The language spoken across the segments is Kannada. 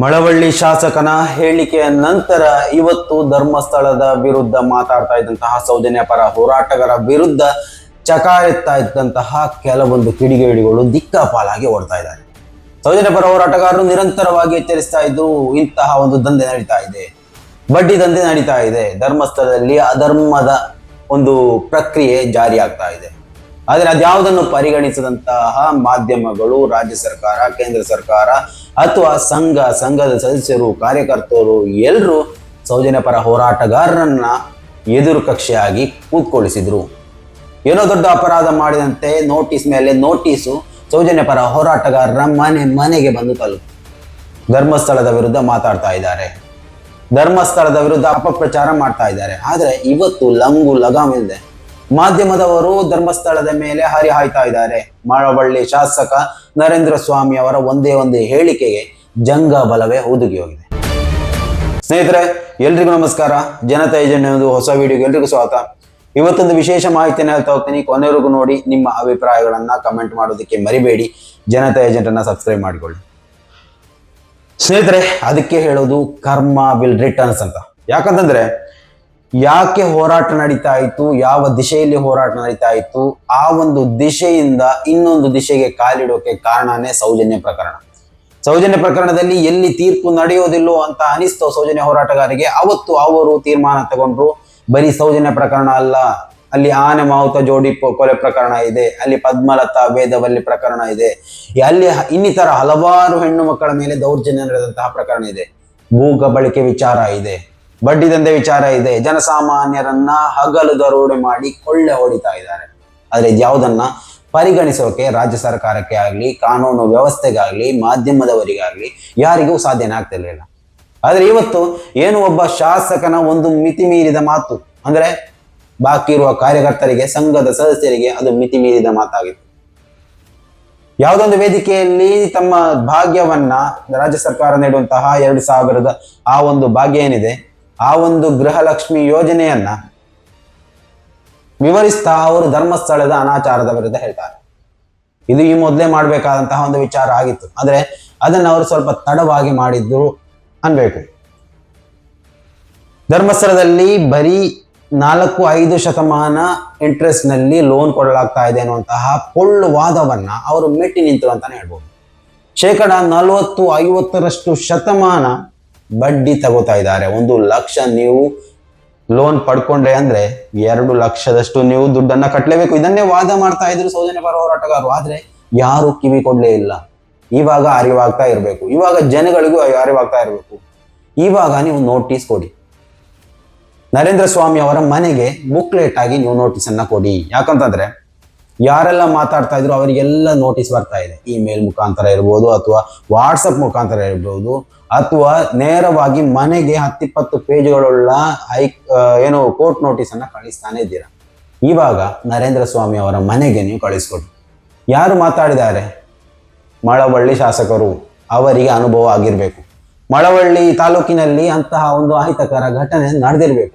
ಮಳವಳ್ಳಿ ಶಾಸಕನ ಹೇಳಿಕೆಯ ನಂತರ ಇವತ್ತು ಧರ್ಮಸ್ಥಳದ ವಿರುದ್ಧ ಮಾತಾಡ್ತಾ ಇದ್ದಂತಹ ಸೌಜನ್ಯ ಪರ ಹೋರಾಟಗಾರ ವಿರುದ್ಧ ಚಕಾಯತ್ತಾ ಇದ್ದಂತಹ ಕೆಲವೊಂದು ಕಿಡಿಗೇಡಿಗಳು ದಿಕ್ಕಾಪಾಲಾಗಿ ಓಡ್ತಾ ಇದ್ದಾರೆ. ಸೌಜನ್ಯ ಪರ ಹೋರಾಟಗಾರರು ನಿರಂತರವಾಗಿ ಎಚ್ಚರಿಸ್ತಾ ಇದ್ರು, ಇಂತಹ ಒಂದು ದಂಧೆ ನಡೀತಾ ಇದೆ. ಬಡ್ಡಿ ದಂಧೆ ನಡೀತಾ ಇದೆ. ಧರ್ಮಸ್ಥಳದಲ್ಲಿ ಅಧರ್ಮದ ಒಂದು ಪ್ರಕ್ರಿಯೆ ಜಾರಿ ಆಗ್ತಾ ಇದೆ. ಆದರೆ ಅದ್ಯಾವುದನ್ನು ಪರಿಗಣಿಸದಂತಹ ಮಾಧ್ಯಮಗಳು ರಾಜ್ಯ ಸರ್ಕಾರ, ಕೇಂದ್ರ ಸರ್ಕಾರ ಅಥವಾ ಸಂಘ, ಸಂಘದ ಸದಸ್ಯರು, ಕಾರ್ಯಕರ್ತರು ಎಲ್ಲರೂ ಸೌಜನ್ಯ ಪರ ಹೋರಾಟಗಾರರನ್ನ ಎದುರು ಕಕ್ಷೆಯಾಗಿ ಕೂತ್ಕೊಳ್ಳಿಸಿದ್ರು ಏನೋ ದೊಡ್ಡ ಅಪರಾಧ ಮಾಡಿದಂತೆ ನೋಟಿಸ್ ಮೇಲೆ ನೋಟಿಸು ಸೌಜನ್ಯ ಪರ ಹೋರಾಟಗಾರರ ಮನೆ, ಮನೆಗೆ ಬಂದು ತಲುಪು ಧರ್ಮಸ್ಥಳದ ವಿರುದ್ಧ ಮಾತಾಡ್ತಾ ಇದ್ದಾರೆ. ಧರ್ಮಸ್ಥಳದ ವಿರುದ್ಧ ಅಪಪ್ರಚಾರ ಮಾಡ್ತಾ ಇದ್ದಾರೆ. ಆದರೆ ಇವತ್ತು ಲಂಗು ಲಗಾಮಿಲ್ಲದೆ ಮಾಧ್ಯಮದವರು ಧರ್ಮಸ್ಥಳದ ಮೇಲೆ ಹರಿಹಾಯ್ತಾ ಇದ್ದಾರೆ. ಮಳವಳ್ಳಿ ಶಾಸಕ ನರೇಂದ್ರ ಸ್ವಾಮಿ ಅವರ ಒಂದೇ ಒಂದೇ ಹೇಳಿಕೆಗೆ ಜಂಗ ಬಲವೇ ಹುದುಗಿ ಹೋಗಿದೆ. ಸ್ನೇಹಿತರೆ, ಎಲ್ರಿಗೂ ನಮಸ್ಕಾರ. ಜನತಾ ಏಜೆಂಟ್ ಒಂದು ಹೊಸ ವಿಡಿಯೋಗೆ ಎಲ್ರಿಗೂ ಸ್ವಾಗತ. ಇವತ್ತೊಂದು ವಿಶೇಷ ಮಾಹಿತಿಯನ್ನು ಹೇಳ್ತಾ ಹೋಗ್ತೀನಿ. ಕೊನೆವರೆಗೂ ನೋಡಿ, ನಿಮ್ಮ ಅಭಿಪ್ರಾಯಗಳನ್ನ ಕಮೆಂಟ್ ಮಾಡೋದಕ್ಕೆ ಮರಿಬೇಡಿ. ಜನತಾ ಏಜೆಂಟ್ ಅನ್ನ ಸಬ್ಸ್ಕ್ರೈಬ್ ಮಾಡಿಕೊಳ್ಳಿ. ಸ್ನೇಹಿತರೆ, ಅದಕ್ಕೆ ಹೇಳೋದು ಕರ್ಮ ವಿಲ್ ರಿಟರ್ನ್ಸ್ ಅಂತ. ಯಾಕಂತಂದ್ರೆ ಯಾಕೆ ಹೋರಾಟ ನಡೀತಾ ಇತ್ತು, ಯಾವ ದಿಶೆಯಲ್ಲಿ ಹೋರಾಟ ನಡೀತಾ ಇತ್ತು, ಆ ಒಂದು ದಿಶೆಯಿಂದ ಇನ್ನೊಂದು ದಿಶೆಗೆ ಕಾಲಿಡೋಕೆ ಕಾರಣನೇ ಸೌಜನ್ಯ ಪ್ರಕರಣ. ಸೌಜನ್ಯ ಪ್ರಕರಣದಲ್ಲಿ ಎಲ್ಲಿ ತೀರ್ಪು ನಡೆಯೋದಿಲ್ಲೋ ಅಂತ ಅನಿಸ್ತು ಸೌಜನ್ಯ ಹೋರಾಟಗಾರಿಗೆ. ಅವತ್ತು ಅವರು ತೀರ್ಮಾನ ತಗೊಂಡ್ರು, ಬರೀ ಸೌಜನ್ಯ ಪ್ರಕರಣ ಅಲ್ಲ, ಅಲ್ಲಿ ಆನೆ, ಮಾವುತ, ಜೋಡಿ ಕೊಲೆ ಪ್ರಕರಣ ಇದೆ, ಅಲ್ಲಿ ಪದ್ಮಲತಾ, ವೇದವಲ್ಲಿ ಪ್ರಕರಣ ಇದೆ, ಅಲ್ಲಿ ಇನ್ನಿತರ ಹಲವಾರು ಹೆಣ್ಣು ಮಕ್ಕಳ ಮೇಲೆ ದೌರ್ಜನ್ಯ ನಡೆದಂತಹ ಪ್ರಕರಣ ಇದೆ. ಭೂಗ ಬಳಕೆ ವಿಚಾರ ಇದೆ. ಬಡ್ಡಿ ದಂಧೆ ವಿಚಾರ ಇದೆ. ಜನಸಾಮಾನ್ಯರನ್ನ ಹಗಲು ದರೋಡೆ ಮಾಡಿ ಕೊಳ್ಳೆ ಹೊಡಿತಾ ಇದ್ದಾರೆ. ಆದರೆ ಇದ್ಯಾವುದನ್ನ ಪರಿಗಣಿಸೋಕೆ ರಾಜ್ಯ ಸರ್ಕಾರಕ್ಕೆ ಆಗ್ಲಿ, ಕಾನೂನು ವ್ಯವಸ್ಥೆಗಾಗ್ಲಿ, ಮಾಧ್ಯಮದವರಿಗಾಗ್ಲಿ ಯಾರಿಗೂ ಸಾಧ್ಯನೇ ಆಗ್ತಿರ್ಲಿಲ್ಲ ಆದ್ರೆ ಇವತ್ತು ಏನು ಒಬ್ಬ ಶಾಸಕನ ಒಂದು ಮಿತಿ ಮೀರಿದ ಮಾತು, ಅಂದ್ರೆ ಬಾಕಿ ಇರುವ ಕಾರ್ಯಕರ್ತರಿಗೆ, ಸಂಘದ ಸದಸ್ಯರಿಗೆ ಅದು ಮಿತಿ ಮೀರಿದ ಮಾತಾಗಿತ್ತು. ಯಾವುದೊಂದು ವೇದಿಕೆಯಲ್ಲಿ ತಮ್ಮ ಭಾಗ್ಯವನ್ನ ರಾಜ್ಯ ಸರ್ಕಾರ ನೀಡುವಂತಹ ಎರಡು ಸಾವಿರದ ಆ ಒಂದು ಭಾಗ್ಯ ಏನಿದೆ ಆ ಒಂದು ಗೃಹಲಕ್ಷ್ಮಿ ಯೋಜನೆಯನ್ನ ವಿವರಿಸ್ತಾ ಅವರು ಧರ್ಮಸ್ಥಳದ ಅನಾಚಾರದ ವಿರುದ್ಧ ಹೇಳ್ತಾರೆ. ಇದು ಈ ಮೊದಲೇ ಮಾಡಬೇಕಾದಂತಹ ಒಂದು ವಿಚಾರ ಆಗಿತ್ತು. ಆದರೆ ಅದನ್ನ ಅವರು ಸ್ವಲ್ಪ ತಡವಾಗಿ ಮಾಡಿದ್ರು ಅನ್ಬೇಕು. ಧರ್ಮಸ್ಥಳದಲ್ಲಿ ಬರೀ ನಾಲ್ಕು ಐದು ಶತಮಾನ ಇಂಟ್ರೆಸ್ಟ್ನಲ್ಲಿ ಲೋನ್ ಕೊಡಲಾಗ್ತಾ ಇದೆ ಅನ್ನುವಂತಹ ಪೊಳ್ಳು ವಾದವನ್ನ ಅವರು ಮೆಟ್ಟಿ ನಿಂತರು ಅಂತಾನೆ ಹೇಳ್ಬೋದು. ಶೇಕಡ ನಲವತ್ತು ಐವತ್ತರಷ್ಟು ಶತಮಾನ ಬಡ್ಡಿ ತಗೋತಾ ಇದ್ದಾರೆ. ಒಂದು ಲಕ್ಷ ನೀವು ಲೋನ್ ಪಡ್ಕೊಂಡ್ರೆ ಅಂದ್ರೆ ಎರಡು ಲಕ್ಷದಷ್ಟು ನೀವು ದುಡ್ಡನ್ನ ಕಟ್ಟಲೇಬೇಕು ಇದನ್ನೇ ವಾದ ಮಾಡ್ತಾ ಇದ್ರು ಸೌಜನ್ಯ ಪರ ಹೋರಾಟಗಾರರು. ಆದ್ರೆ ಯಾರು ಕಿವಿ ಕೊಡ್ಲೇ ಇಲ್ಲ. ಇವಾಗ ಅರಿವಾಗ್ತಾ ಇರಬೇಕು. ಇವಾಗ ಜನಗಳಿಗೂ ಅರಿವಾಗ್ತಾ ಇರಬೇಕು. ಇವಾಗ ನೀವು ನೋಟಿಸ್ ಕೊಡಿ. ನರೇಂದ್ರ ಸ್ವಾಮಿ ಅವರ ಮನೆಗೆ ಬುಕ್ಲೆಟ್ ಆಗಿ ನೀವು ನೋಟಿಸ್ ಅನ್ನ ಕೊಡಿ. ಯಾಕಂತಂದ್ರೆ ಯಾರೆಲ್ಲ ಮಾತಾಡ್ತಾ ಇದ್ರು ಅವರಿಗೆಲ್ಲ ನೋಟಿಸ್ ಬರ್ತಾ ಇದೆ. ಇಮೇಲ್ ಮುಖಾಂತರ ಇರ್ಬೋದು ಅಥವಾ ವಾಟ್ಸಪ್ ಮುಖಾಂತರ ಇರ್ಬೋದು ಅಥವಾ ನೇರವಾಗಿ ಮನೆಗೆ ಹತ್ತಿಪ್ಪತ್ತು ಪೇಜ್ಗಳುಳ್ಳ ಹೈ ಏನು ಕೋರ್ಟ್ ನೋಟಿಸ್ ಅನ್ನ ಕಳಿಸ್ತಾನೆ ಇದ್ದೀರಾ? ಇವಾಗ ನರೇಂದ್ರ ಸ್ವಾಮಿ ಅವರ ಮನೆಗೆ ನೀವು ಕಳಿಸ್ಕೊಡಿ ಯಾರು ಮಾತಾಡಿದ್ದಾರೆ? ಮಳವಳ್ಳಿ ಶಾಸಕರು, ಅವರಿಗೆ ಅನುಭವ ಆಗಿರಬೇಕು. ಮಳವಳ್ಳಿ ತಾಲೂಕಿನಲ್ಲಿ ಅಂತಹ ಒಂದು ಅಹಿತಕರ ಘಟನೆ ನಡೆದಿರಬೇಕು.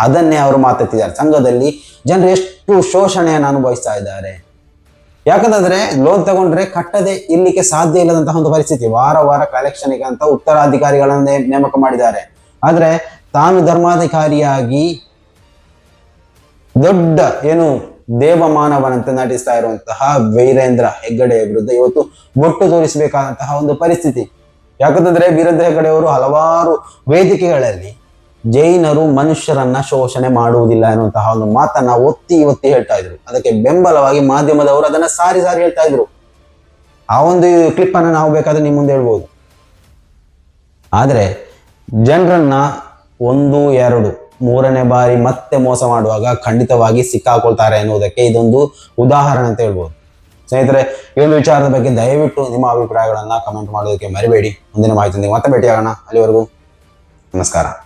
ಅದನ್ನೇ ಅವರು ಮಾತಾಡ್ತಿದ್ದಾರೆ. ಸಂಘದಲ್ಲಿ ಜನರು ಎಷ್ಟು ಶೋಷಣೆಯನ್ನು ಅನುಭವಿಸ್ತಾ ಇದ್ದಾರೆ. ಯಾಕಂತಂದ್ರೆ ಲೋನ್ ತಗೊಂಡ್ರೆ ಕಟ್ಟದೆ ಇರ್ಲಿಕ್ಕೆ ಸಾಧ್ಯ ಇಲ್ಲದಂತಹ ಒಂದು ಪರಿಸ್ಥಿತಿ. ವಾರ ವಾರ ಕಲೆಕ್ಷನ್ಗೆ ಅಂತ ಉತ್ತರಾಧಿಕಾರಿಗಳನ್ನೇ ನೇಮಕ ಮಾಡಿದ್ದಾರೆ. ಆದ್ರೆ ತಾನು ಧರ್ಮಾಧಿಕಾರಿಯಾಗಿ ದೊಡ್ಡ ಏನು ದೇವಮಾನವನಂತೆ ನಟಿಸ್ತಾ ಇರುವಂತಹ ವೀರೇಂದ್ರ ಹೆಗ್ಗಡೆ ವಿರುದ್ಧ ಇವತ್ತು ಒಟ್ಟು ತೋರಿಸಬೇಕಾದಂತಹ ಒಂದು ಪರಿಸ್ಥಿತಿ. ಯಾಕಂತಂದ್ರೆ ವೀರೇಂದ್ರ ಹೆಗ್ಗಡೆಯವರು ಹಲವಾರು ವೇದಿಕೆಗಳಲ್ಲಿ ಜೈನರು ಮನುಷ್ಯರನ್ನ ಶೋಷಣೆ ಮಾಡುವುದಿಲ್ಲ ಎನ್ನುವಂತಹ ಒಂದು ಮಾತನ್ನ ಒತ್ತಿ ಒತ್ತಿ ಹೇಳ್ತಾ ಇದ್ರು. ಅದಕ್ಕೆ ಬೆಂಬಲವಾಗಿ ಮಾಧ್ಯಮದವರು ಅದನ್ನ ಸಾರಿ ಸಾರಿ ಹೇಳ್ತಾ ಇದ್ರು. ಆ ಒಂದು ಕ್ಲಿಪ್ ಅನ್ನ ನಾವು ಬೇಕಾದ್ರೆ ನಿಮ್ಮ ಮುಂದೆ ಹೇಳ್ಬೋದು. ಆದರೆ ಜನರನ್ನ ಒಂದು, ಎರಡು, ಮೂರನೇ ಬಾರಿ ಮತ್ತೆ ಮೋಸ ಮಾಡುವಾಗ ಖಂಡಿತವಾಗಿ ಸಿಕ್ಕಾಕೊಳ್ತಾರೆ ಎನ್ನುವುದಕ್ಕೆ ಇದೊಂದು ಉದಾಹರಣೆ ಅಂತ ಹೇಳ್ಬೋದು. ಸ್ನೇಹಿತರೆ ಈ ವಿಚಾರದ ಬಗ್ಗೆ ದಯವಿಟ್ಟು ನಿಮ್ಮ ಅಭಿಪ್ರಾಯಗಳನ್ನ ಕಮೆಂಟ್ ಮಾಡೋದಕ್ಕೆ ಮರಿಬೇಡಿ. ಮುಂದಿನ ಮಾಹಿತಿಯೊಂದಿಗೆ ಮತ್ತೆ ಭೇಟಿಯಾಗೋಣ. ಅಲ್ಲಿವರೆಗೂ ನಮಸ್ಕಾರ.